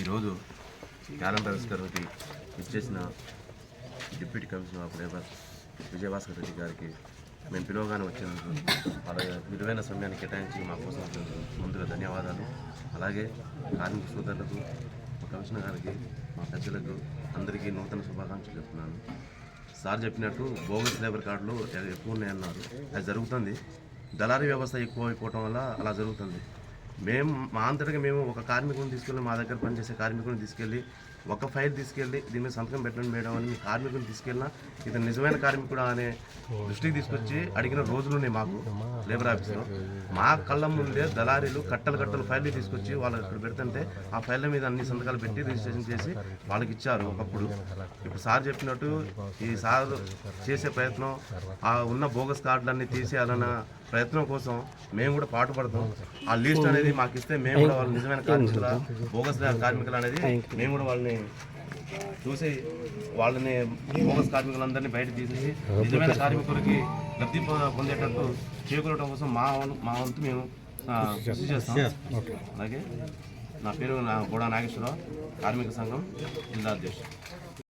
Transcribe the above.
ఈరోజు క్యాలెండర్ ఆవిష్కరణకి ఇచ్చేసిన deputy commissioner of labour Vijayabhaskar Reddy గారికి మేము పిలవగానే వచ్చినందుకు అలాగే విలువైన సమయాన్ని కేటాయించి మా కోసం ముందుగా ధన్యవాదాలు. అలాగే కార్మిక సోదరులకు మా కమిషనర్ గారికి మా పెద్దలకు అందరికీ నూతన శుభాకాంక్షలు చెప్తున్నాను. సార్ చెప్పినట్టు బోగస్ లేబర్ కార్డులు ఎక్కువ ఉన్నాయన్నారు. అది జరుగుతుంది. దళారీ వ్యవస్థ ఎక్కువ అయిపోవటం వల్ల అలా జరుగుతుంది. మేము మా అంతటగా మేము ఒక కార్మికుని తీసుకెళ్ళి మా దగ్గర పనిచేసే కార్మికుని తీసుకెళ్ళి ఒక ఫైల్ తీసుకెళ్ళి దీని మీద సంతకం పెట్టండి మేడం అని మీ కార్మికుని తీసుకెళ్ళినా ఇతను నిజమైన కార్మికుడు అనే దృష్టికి తీసుకొచ్చి అడిగిన రోజులు ఉన్నాయి మాకు లేబర్ ఆఫీస్లో. మా కళ్ళ ముందే దళారీలు కట్టలు కట్టలు ఫైల్ తీసుకొచ్చి వాళ్ళు ఇక్కడ పెడుతుంటే ఆ ఫైళ్ళ మీద అన్ని సంతకాలు పెట్టి రిజిస్ట్రేషన్ చేసి వాళ్ళకి ఇచ్చారు ఒకప్పుడు. ఇప్పుడు సార్ చెప్పినట్టు ఈ సార్ చేసే ప్రయత్నం ఆ ఉన్న బోగస్ కార్డులన్నీ తీసేయాలన్న ప్రయత్నం కోసం మేము కూడా పాటుపడతాం. ఆ లిస్ట్ అనేది మాకు ఇస్తే మేము కూడా వాళ్ళు నిజమైన కార్మికుల బోగస్ కార్మికులు అనేది మేము కూడా వాళ్ళని చూసి వాళ్ళని బోగస్ కార్మికులందరినీ బయట తీసేసి నిజమైన కార్మికులకి లబ్ధి పొందేటట్టు చేకూరడం కోసం మా మా వంతు మేము కృషి చేస్తాం. అలాగే నా పేరు నా కూడా నాగేశ్వరరావు కార్మిక సంఘం జిల్లా అధ్యక్షుడు.